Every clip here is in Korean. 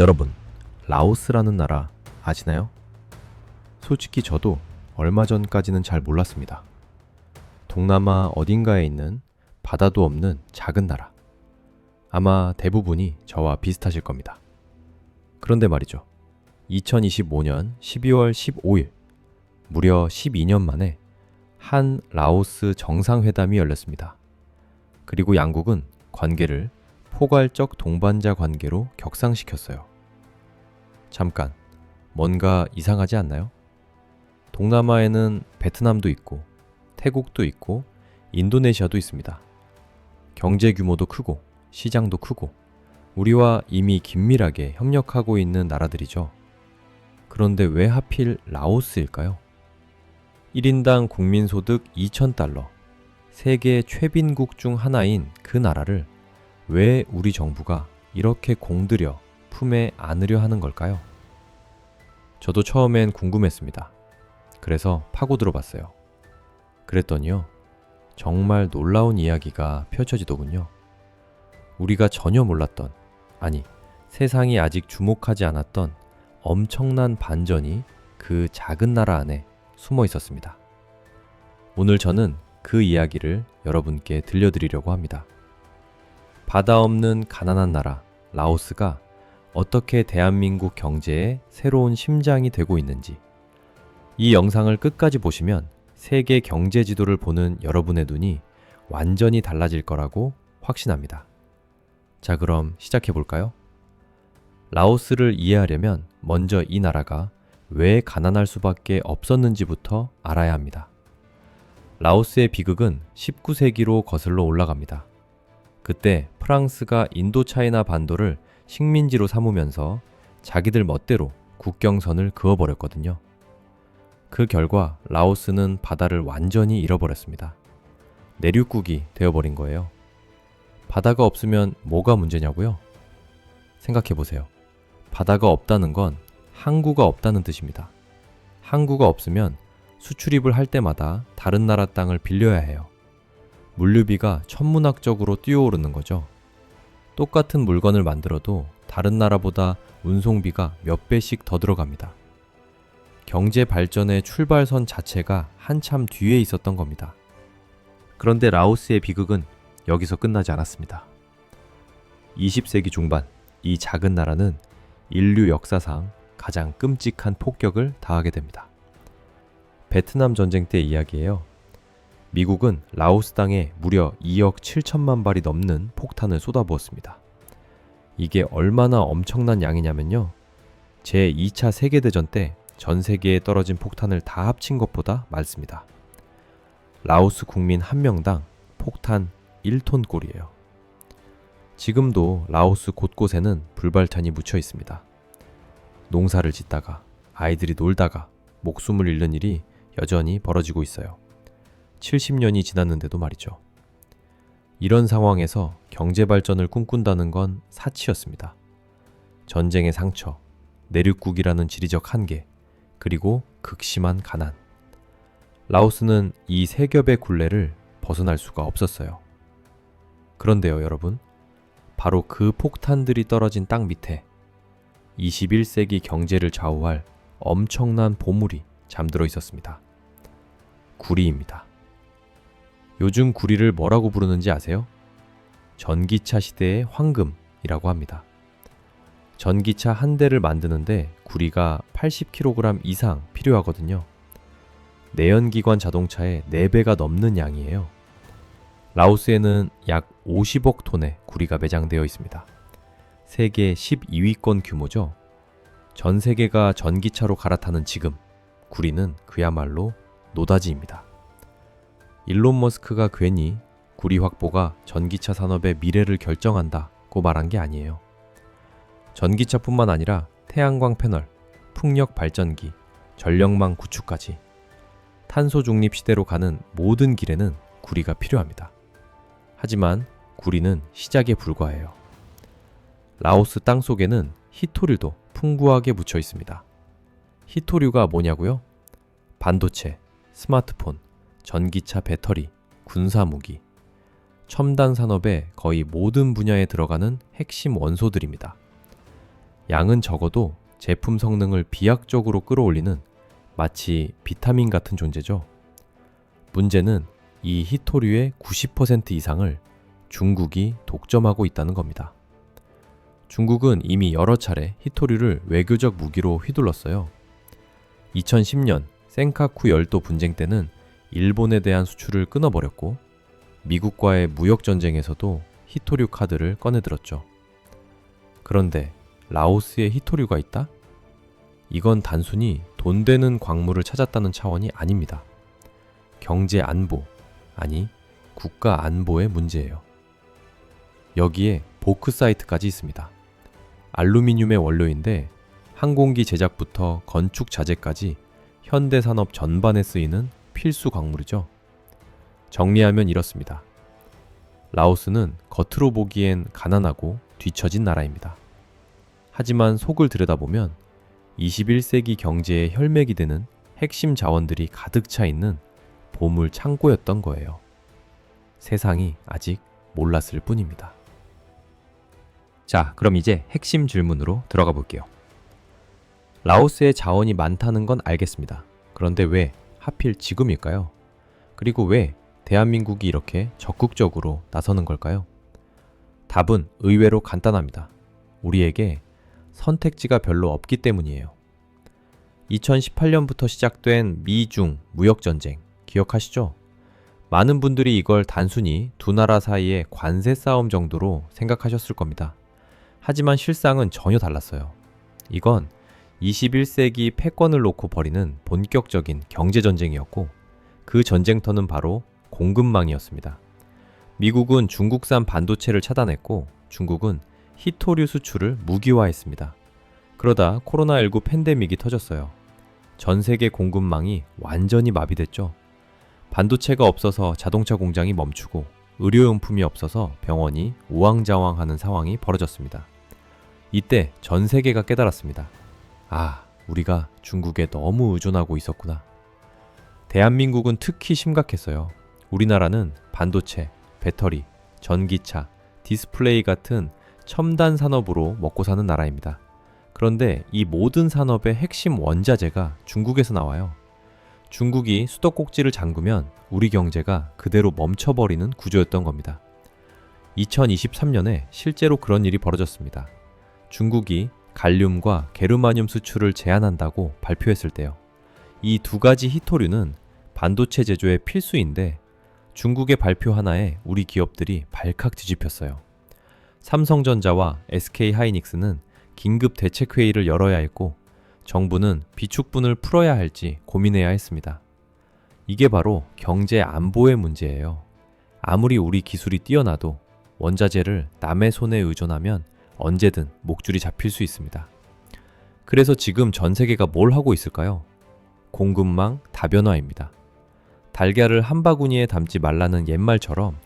여러분, 라오스라는 나라 아시나요? 솔직히 저도 얼마 전까지는 잘 몰랐습니다. 동남아 어딘가에 있는 바다도 없는 작은 나라. 아마 대부분이 저와 비슷하실 겁니다. 그런데 말이죠. 2025년 12월 15일, 무려 12년 만에 한 라오스 정상회담이 열렸습니다. 그리고 양국은 관계를 포괄적 동반자 관계로 격상시켰어요. 잠깐, 뭔가 이상하지 않나요? 동남아에는 베트남도 있고, 태국도 있고, 인도네시아도 있습니다. 경제 규모도 크고, 시장도 크고, 우리와 이미 긴밀하게 협력하고 있는 나라들이죠. 그런데 왜 하필 라오스일까요? 1인당 국민소득 2,000달러, 세계 최빈국 중 하나인 그 나라를 왜 우리 정부가 이렇게 공들여 품에 안으려 하는 걸까요? 저도 처음엔 궁금했습니다. 그래서 파고들어 봤어요. 그랬더니요. 정말 놀라운 이야기가 펼쳐지더군요. 우리가 전혀 몰랐던, 아니, 세상이 아직 주목하지 않았던 엄청난 반전이 그 작은 나라 안에 숨어 있었습니다. 오늘 저는 그 이야기를 여러분께 들려드리려고 합니다. 바다 없는 가난한 나라, 라오스가 어떻게 대한민국 경제의 새로운 심장이 되고 있는지, 이 영상을 끝까지 보시면 세계 경제 지도를 보는 여러분의 눈이 완전히 달라질 거라고 확신합니다. 자, 그럼 시작해 볼까요? 라오스를 이해하려면 먼저 이 나라가 왜 가난할 수밖에 없었는지부터 알아야 합니다. 라오스의 비극은 19세기로 거슬러 올라갑니다. 그때 프랑스가 인도차이나 반도를 식민지로 삼으면서 자기들 멋대로 국경선을 그어버렸거든요. 그 결과 라오스는 바다를 완전히 잃어버렸습니다. 내륙국이 되어버린 거예요. 바다가 없으면 뭐가 문제냐고요? 생각해 보세요. 바다가 없다는 건 항구가 없다는 뜻입니다. 항구가 없으면 수출입을 할 때마다 다른 나라 땅을 빌려야 해요. 물류비가 천문학적으로 뛰어오르는 거죠. 똑같은 물건을 만들어도 다른 나라보다 운송비가 몇 배씩 더 들어갑니다. 경제 발전의 출발선 자체가 한참 뒤에 있었던 겁니다. 그런데 라오스의 비극은 여기서 끝나지 않았습니다. 20세기 중반, 이 작은 나라는 인류 역사상 가장 끔찍한 폭격을 당하게 됩니다. 베트남 전쟁 때 이야기예요. 미국은 라오스 땅에 무려 2억 7천만 발이 넘는 폭탄을 쏟아부었습니다. 이게 얼마나 엄청난 양이냐면요. 제 2차 세계대전 때 전 세계에 떨어진 폭탄을 다 합친 것보다 많습니다. 라오스 국민 한 명당 폭탄 1톤 꼴이에요. 지금도 라오스 곳곳에는 불발탄이 묻혀 있습니다. 농사를 짓다가 아이들이 놀다가 목숨을 잃는 일이 여전히 벌어지고 있어요. 70년이 지났는데도 말이죠. 이런 상황에서 경제 발전을 꿈꾼다는 건 사치였습니다. 전쟁의 상처, 내륙국이라는 지리적 한계, 그리고 극심한 가난. 라오스는 이 세 겹의 굴레를 벗어날 수가 없었어요. 그런데요, 여러분. 바로 그 폭탄들이 떨어진 땅 밑에 21세기 경제를 좌우할 엄청난 보물이 잠들어 있었습니다. 구리입니다. 요즘 구리를 뭐라고 부르는지 아세요? 전기차 시대의 황금이라고 합니다. 전기차 한 대를 만드는데 구리가 80kg 이상 필요하거든요. 내연기관 자동차의 4배가 넘는 양이에요. 라오스에는 약 50억 톤의 구리가 매장되어 있습니다. 세계 12위권 규모죠. 전 세계가 전기차로 갈아타는 지금, 구리는 그야말로 노다지입니다. 일론 머스크가 괜히 구리 확보가 전기차 산업의 미래를 결정한다고 말한 게 아니에요. 전기차뿐만 아니라 태양광 패널, 풍력 발전기, 전력망 구축까지 탄소 중립 시대로 가는 모든 길에는 구리가 필요합니다. 하지만 구리는 시작에 불과해요. 라오스 땅 속에는 히토류도 풍부하게 묻혀 있습니다. 히토류가 뭐냐고요? 반도체, 스마트폰, 전기차 배터리, 군사무기, 첨단 산업의 거의 모든 분야에 들어가는 핵심 원소들입니다. 양은 적어도 제품 성능을 비약적으로 끌어올리는 마치 비타민 같은 존재죠. 문제는 이 히토류의 90% 이상을 중국이 독점하고 있다는 겁니다. 중국은 이미 여러 차례 히토류를 외교적 무기로 휘둘렀어요. 2010년 센카쿠 열도 분쟁 때는 일본에 대한 수출을 끊어버렸고 미국과의 무역 전쟁에서도 히토류 카드를 꺼내들었죠. 그런데 라오스에 히토류가 있다? 이건 단순히 돈 되는 광물을 찾았다는 차원이 아닙니다. 경제 안보, 아니 국가 안보의 문제예요. 여기에 보크사이트까지 있습니다. 알루미늄의 원료인데 항공기 제작부터 건축 자재까지 현대 산업 전반에 쓰이는 필수 광물이죠. 정리하면 이렇습니다. 라오스는 겉으로 보기엔 가난하고 뒤처진 나라입니다. 하지만 속을 들여다보면 21세기 경제의 혈맥이 되는 핵심 자원들이 가득 차 있는 보물 창고였던 거예요. 세상이 아직 몰랐을 뿐입니다. 자, 그럼 이제 핵심 질문으로 들어가 볼게요. 라오스의 자원이 많다는 건 알겠습니다. 그런데 왜 하필 지금일까요? 그리고 왜 대한민국이 이렇게 적극적으로 나서는 걸까요? 답은 의외로 간단합니다. 우리에게 선택지가 별로 없기 때문이에요. 2018년부터 시작된 미중 무역전쟁 기억하시죠? 많은 분들이 이걸 단순히 두 나라 사이의 관세 싸움 정도로 생각하셨을 겁니다. 하지만 실상은 전혀 달랐어요. 이건 21세기 패권을 놓고 벌이는 본격적인 경제전쟁이었고 그 전쟁터는 바로 공급망이었습니다. 미국은 중국산 반도체를 차단했고 중국은 히토류 수출을 무기화했습니다. 그러다 코로나19 팬데믹이 터졌어요. 전 세계 공급망이 완전히 마비됐죠. 반도체가 없어서 자동차 공장이 멈추고 의료용품이 없어서 병원이 우왕좌왕하는 상황이 벌어졌습니다. 이때 전 세계가 깨달았습니다. 아, 우리가 중국에 너무 의존하고 있었구나. 대한민국은 특히 심각했어요. 우리나라는 반도체, 배터리, 전기차, 디스플레이 같은 첨단 산업으로 먹고 사는 나라입니다. 그런데 이 모든 산업의 핵심 원자재가 중국에서 나와요. 중국이 수도꼭지를 잠그면 우리 경제가 그대로 멈춰버리는 구조였던 겁니다. 2023년에 실제로 그런 일이 벌어졌습니다. 중국이 갈륨과 게르마늄 수출을 제한한다고 발표했을 때요. 이 두 가지 히토류는 반도체 제조의 필수인데 중국의 발표 하나에 우리 기업들이 발칵 뒤집혔어요. 삼성전자와 SK 하이닉스는 긴급 대책회의를 열어야 했고 정부는 비축분을 풀어야 할지 고민해야 했습니다. 이게 바로 경제 안보의 문제예요. 아무리 우리 기술이 뛰어나도 원자재를 남의 손에 의존하면 언제든 목줄이 잡힐 수 있습니다. 그래서 지금 전 세계가 뭘 하고 있을까요? 공급망 다변화입니다. 달걀을 한 바구니에 담지 말라는 옛말처럼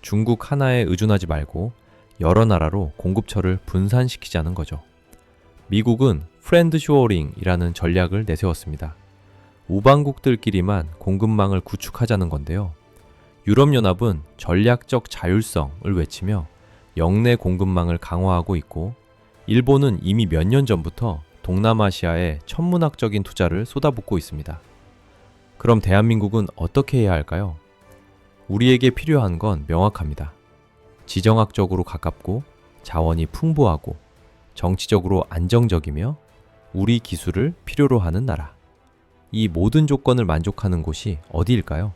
중국 하나에 의존하지 말고 여러 나라로 공급처를 분산시키자는 거죠. 미국은 프렌드 쇼어링이라는 전략을 내세웠습니다. 우방국들끼리만 공급망을 구축하자는 건데요. 유럽연합은 전략적 자율성을 외치며 영내 공급망을 강화하고 있고 일본은 이미 몇 년 전부터 동남아시아에 천문학적인 투자를 쏟아붓고 있습니다. 그럼 대한민국은 어떻게 해야 할까요? 우리에게 필요한 건 명확합니다. 지정학적으로 가깝고 자원이 풍부하고 정치적으로 안정적이며 우리 기술을 필요로 하는 나라. 이 모든 조건을 만족하는 곳이 어디일까요?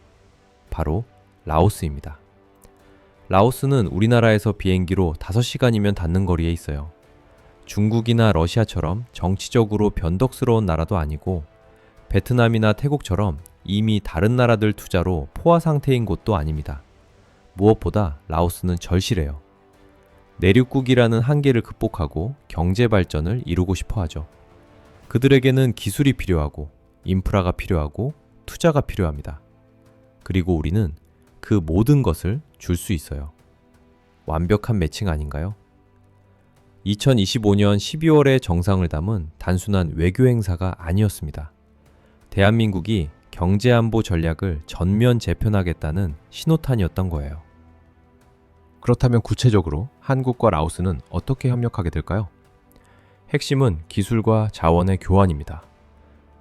바로 라오스입니다. 라오스는 우리나라에서 비행기로 5시간이면 닿는 거리에 있어요. 중국이나 러시아처럼 정치적으로 변덕스러운 나라도 아니고 베트남이나 태국처럼 이미 다른 나라들 투자로 포화 상태인 곳도 아닙니다. 무엇보다 라오스는 절실해요. 내륙국이라는 한계를 극복하고 경제 발전을 이루고 싶어 하죠. 그들에게는 기술이 필요하고 인프라가 필요하고 투자가 필요합니다. 그리고 우리는 그 모든 것을 줄 수 있어요. 완벽한 매칭 아닌가요? 2025년 12월에 정상을 담은 단순한 외교 행사가 아니었습니다. 대한민국이 경제안보 전략을 전면 재편하겠다는 신호탄이었던 거예요. 그렇다면 구체적으로 한국과 라오스는 어떻게 협력하게 될까요? 핵심은 기술과 자원의 교환입니다.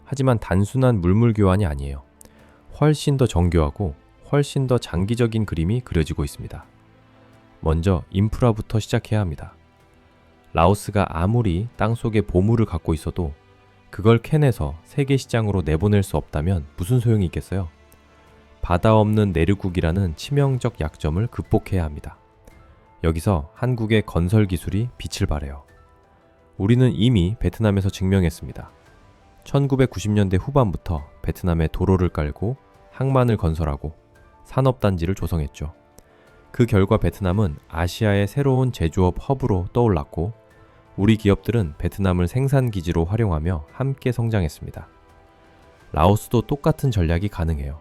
하지만 단순한 물물 교환이 아니에요. 훨씬 더 정교하고 훨씬 더 장기적인 그림이 그려지고 있습니다. 먼저 인프라부터 시작해야 합니다. 라오스가 아무리 땅속에 보물을 갖고 있어도 그걸 캐내서 세계 시장으로 내보낼 수 없다면 무슨 소용이 있겠어요? 바다 없는 내륙국이라는 치명적 약점을 극복해야 합니다. 여기서 한국의 건설 기술이 빛을 발해요. 우리는 이미 베트남에서 증명했습니다. 1990년대 후반부터 베트남에 도로를 깔고 항만을 건설하고 산업단지를 조성했죠. 그 결과 베트남은 아시아의 새로운 제조업 허브로 떠올랐고 우리 기업들은 베트남을 생산 기지로 활용하며 함께 성장했습니다. 라오스도 똑같은 전략이 가능해요.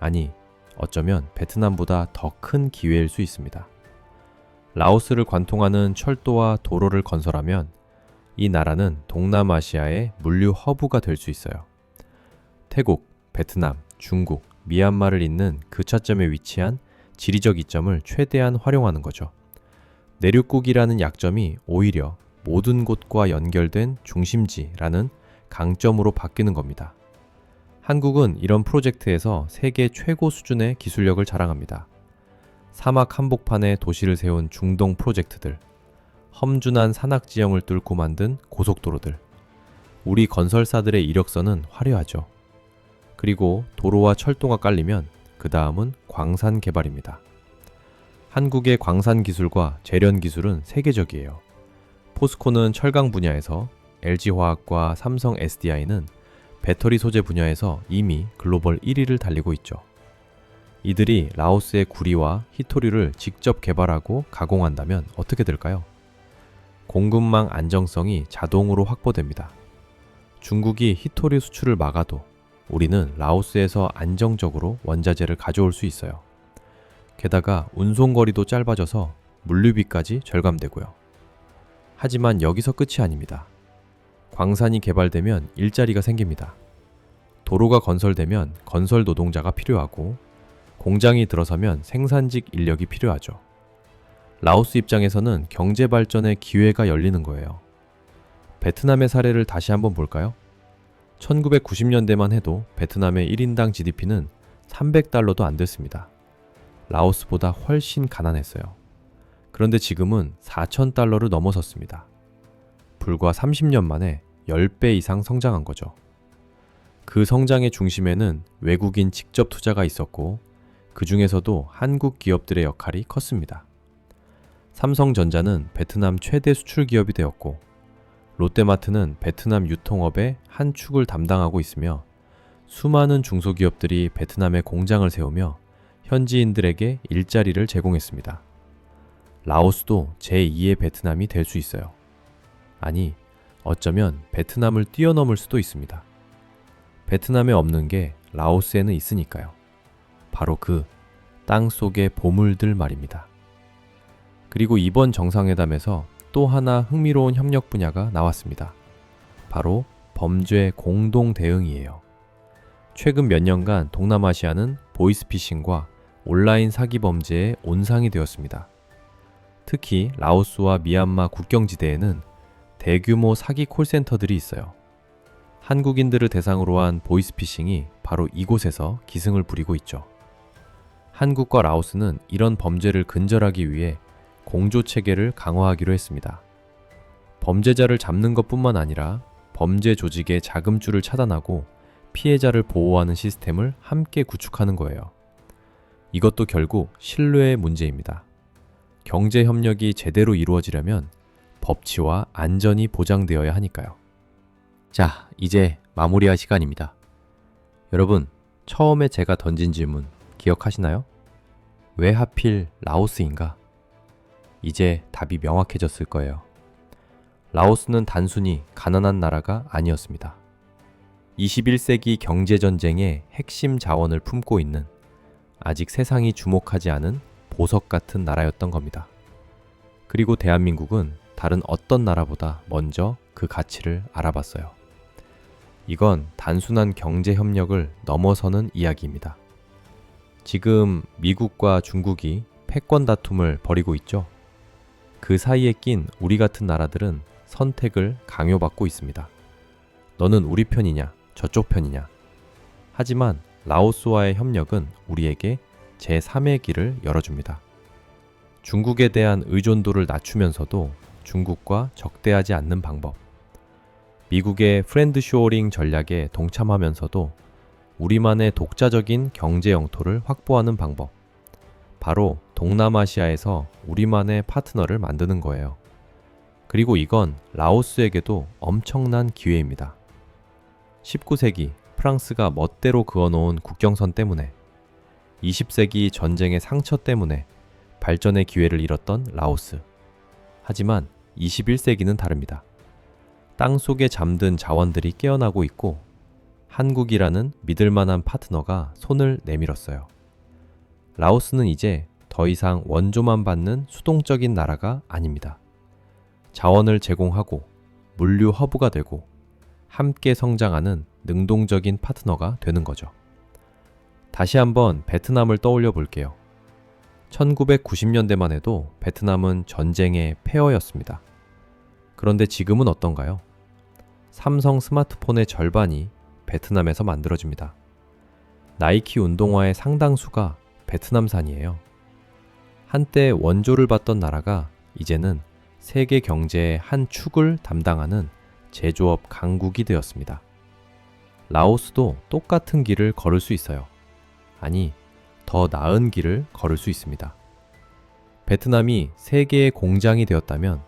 아니, 어쩌면 베트남보다 더 큰 기회일 수 있습니다. 라오스를 관통하는 철도와 도로를 건설하면 이 나라는 동남아시아의 물류 허브가 될 수 있어요. 태국, 베트남, 중국, 미얀마를 잇는 그 차점에 위치한 지리적 이점을 최대한 활용하는 거죠. 내륙국이라는 약점이 오히려 모든 곳과 연결된 중심지라는 강점으로 바뀌는 겁니다. 한국은 이런 프로젝트에서 세계 최고 수준의 기술력을 자랑합니다. 사막 한복판에 도시를 세운 중동 프로젝트들, 험준한 산악 지형을 뚫고 만든 고속도로들, 우리 건설사들의 이력서는 화려하죠. 그리고 도로와 철도가 깔리면 그 다음은 광산 개발입니다. 한국의 광산 기술과 재련 기술은 세계적이에요. 포스코는 철강 분야에서 LG화학과 삼성 SDI는 배터리 소재 분야에서 이미 글로벌 1위를 달리고 있죠. 이들이 라오스의 구리와 히토리를 직접 개발하고 가공한다면 어떻게 될까요? 공급망 안정성이 자동으로 확보됩니다. 중국이 히토리 수출을 막아도 우리는 라오스에서 안정적으로 원자재를 가져올 수 있어요. 게다가 운송거리도 짧아져서 물류비까지 절감되고요. 하지만 여기서 끝이 아닙니다. 광산이 개발되면 일자리가 생깁니다. 도로가 건설되면 건설 노동자가 필요하고 공장이 들어서면 생산직 인력이 필요하죠. 라오스 입장에서는 경제 발전의 기회가 열리는 거예요. 베트남의 사례를 다시 한번 볼까요? 1990년대만 해도 베트남의 1인당 GDP는 300달러도 안 됐습니다. 라오스보다 훨씬 가난했어요. 그런데 지금은 4,000달러를 넘어섰습니다. 불과 30년 만에 10배 이상 성장한 거죠. 그 성장의 중심에는 외국인 직접 투자가 있었고, 그 중에서도 한국 기업들의 역할이 컸습니다. 삼성전자는 베트남 최대 수출 기업이 되었고, 롯데마트는 베트남 유통업의 한 축을 담당하고 있으며 수많은 중소기업들이 베트남에 공장을 세우며 현지인들에게 일자리를 제공했습니다. 라오스도 제2의 베트남이 될 수 있어요. 아니, 어쩌면 베트남을 뛰어넘을 수도 있습니다. 베트남에 없는 게 라오스에는 있으니까요. 바로 그 땅 속의 보물들 말입니다. 그리고 이번 정상회담에서 또 하나 흥미로운 협력 분야가 나왔습니다. 바로 범죄 공동 대응이에요. 최근 몇 년간 동남아시아는 보이스피싱과 온라인 사기 범죄의 온상이 되었습니다. 특히 라오스와 미얀마 국경지대에는 대규모 사기 콜센터들이 있어요. 한국인들을 대상으로 한 보이스피싱이 바로 이곳에서 기승을 부리고 있죠. 한국과 라오스는 이런 범죄를 근절하기 위해 공조 체계를 강화하기로 했습니다. 범죄자를 잡는 것 뿐만 아니라 범죄 조직의 자금줄을 차단하고 피해자를 보호하는 시스템을 함께 구축하는 거예요. 이것도 결국 신뢰의 문제입니다. 경제 협력이 제대로 이루어지려면 법치와 안전이 보장되어야 하니까요. 자, 이제 마무리할 시간입니다. 여러분, 처음에 제가 던진 질문 기억하시나요? 왜 하필 라오스인가? 이제 답이 명확해졌을 거예요. 라오스는 단순히 가난한 나라가 아니었습니다. 21세기 경제전쟁의 핵심 자원을 품고 있는 아직 세상이 주목하지 않은 보석 같은 나라였던 겁니다. 그리고 대한민국은 다른 어떤 나라보다 먼저 그 가치를 알아봤어요. 이건 단순한 경제 협력을 넘어서는 이야기입니다. 지금 미국과 중국이 패권 다툼을 벌이고 있죠. 그 사이에 낀 우리 같은 나라들은 선택을 강요받고 있습니다. 너는 우리 편이냐, 저쪽 편이냐. 하지만 라오스와의 협력은 우리에게 제3의 길을 열어줍니다. 중국에 대한 의존도를 낮추면서도 중국과 적대하지 않는 방법. 미국의 프렌드 쇼어링 전략에 동참하면서도 우리만의 독자적인 경제 영토를 확보하는 방법. 바로 동남아시아에서 우리만의 파트너를 만드는 거예요. 그리고 이건 라오스에게도 엄청난 기회입니다. 19세기 프랑스가 멋대로 그어놓은 국경선 때문에 20세기 전쟁의 상처 때문에 발전의 기회를 잃었던 라오스. 하지만 21세기는 다릅니다. 땅 속에 잠든 자원들이 깨어나고 있고 한국이라는 믿을 만한 파트너가 손을 내밀었어요. 라오스는 이제 더 이상 원조만 받는 수동적인 나라가 아닙니다. 자원을 제공하고 물류 허브가 되고 함께 성장하는 능동적인 파트너가 되는 거죠. 다시 한번 베트남을 떠올려 볼게요. 1990년대만 해도 베트남은 전쟁의 폐허였습니다. 그런데 지금은 어떤가요? 삼성 스마트폰의 절반이 베트남에서 만들어집니다. 나이키 운동화의 상당수가 베트남산이에요. 한때 원조를 받던 나라가 이제는 세계 경제의 한 축을 담당하는 제조업 강국이 되었습니다. 라오스도 똑같은 길을 걸을 수 있어요. 아니, 더 나은 길을 걸을 수 있습니다. 베트남이 세계의 공장이 되었다면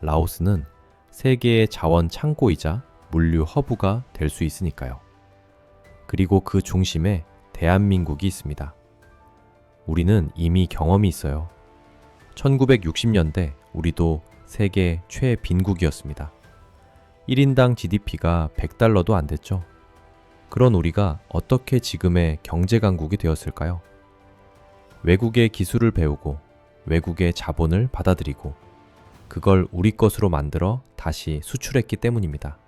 라오스는 세계의 자원 창고이자 물류 허브가 될 수 있으니까요. 그리고 그 중심에 대한민국이 있습니다. 우리는 이미 경험이 있어요. 1960년대 우리도 세계 최빈국이었습니다. 1인당 GDP가 100달러도 안 됐죠. 그런 우리가 어떻게 지금의 경제 강국이 되었을까요? 외국의 기술을 배우고 외국의 자본을 받아들이고 그걸 우리 것으로 만들어 다시 수출했기 때문입니다.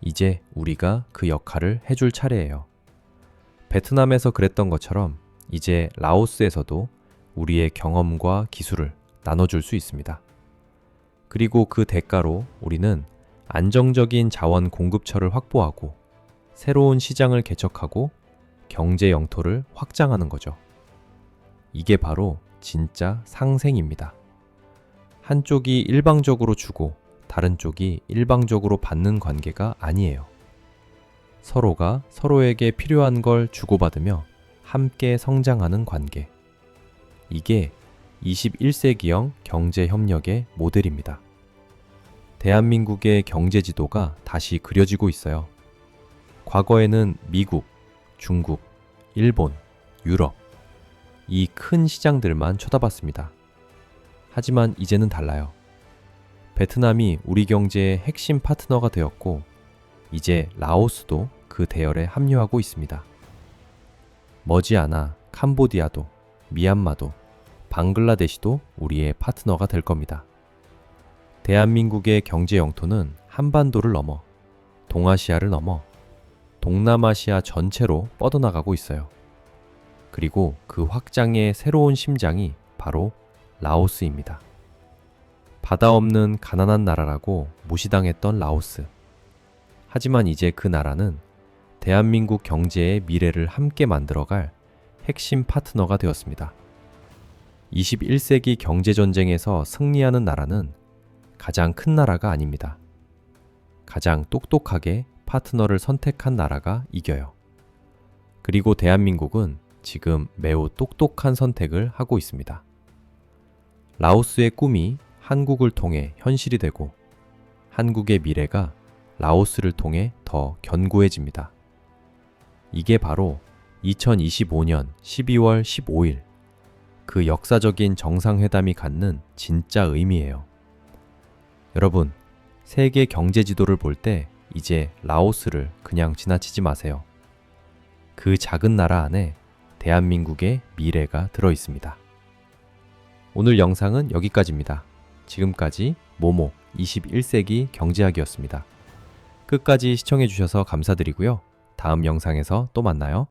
이제 우리가 그 역할을 해줄 차례예요. 베트남에서 그랬던 것처럼 이제 라오스에서도 우리의 경험과 기술을 나눠줄 수 있습니다. 그리고 그 대가로 우리는 안정적인 자원 공급처를 확보하고 새로운 시장을 개척하고 경제 영토를 확장하는 거죠. 이게 바로 진짜 상생입니다. 한쪽이 일방적으로 주고 다른 쪽이 일방적으로 받는 관계가 아니에요. 서로가 서로에게 필요한 걸 주고받으며 함께 성장하는 관계. 이게 21세기형 경제협력의 모델입니다. 대한민국의 경제 지도가 다시 그려지고 있어요. 과거에는 미국, 중국, 일본, 유럽, 이 큰 시장들만 쳐다봤습니다. 하지만 이제는 달라요. 베트남이 우리 경제의 핵심 파트너가 되었고, 이제 라오스도 그 대열에 합류하고 있습니다. 머지않아 캄보디아도, 미얀마도, 방글라데시도 우리의 파트너가 될 겁니다. 대한민국의 경제 영토는 한반도를 넘어 동아시아를 넘어 동남아시아 전체로 뻗어나가고 있어요. 그리고 그 확장의 새로운 심장이 바로 라오스입니다. 바다 없는 가난한 나라라고 무시당했던 라오스. 하지만 이제 그 나라는 대한민국 경제의 미래를 함께 만들어갈 핵심 파트너가 되었습니다. 21세기 경제전쟁에서 승리하는 나라는 가장 큰 나라가 아닙니다. 가장 똑똑하게 파트너를 선택한 나라가 이겨요. 그리고 대한민국은 지금 매우 똑똑한 선택을 하고 있습니다. 라오스의 꿈이 한국을 통해 현실이 되고 한국의 미래가 라오스를 통해 더 견고해집니다. 이게 바로 2025년 12월 15일 그 역사적인 정상회담이 갖는 진짜 의미예요. 여러분, 세계 경제 지도를 볼 때 이제 라오스를 그냥 지나치지 마세요. 그 작은 나라 안에 대한민국의 미래가 들어 있습니다. 오늘 영상은 여기까지입니다. 지금까지 모모 21세기 경제학이었습니다. 끝까지 시청해주셔서 감사드리고요. 다음 영상에서 또 만나요.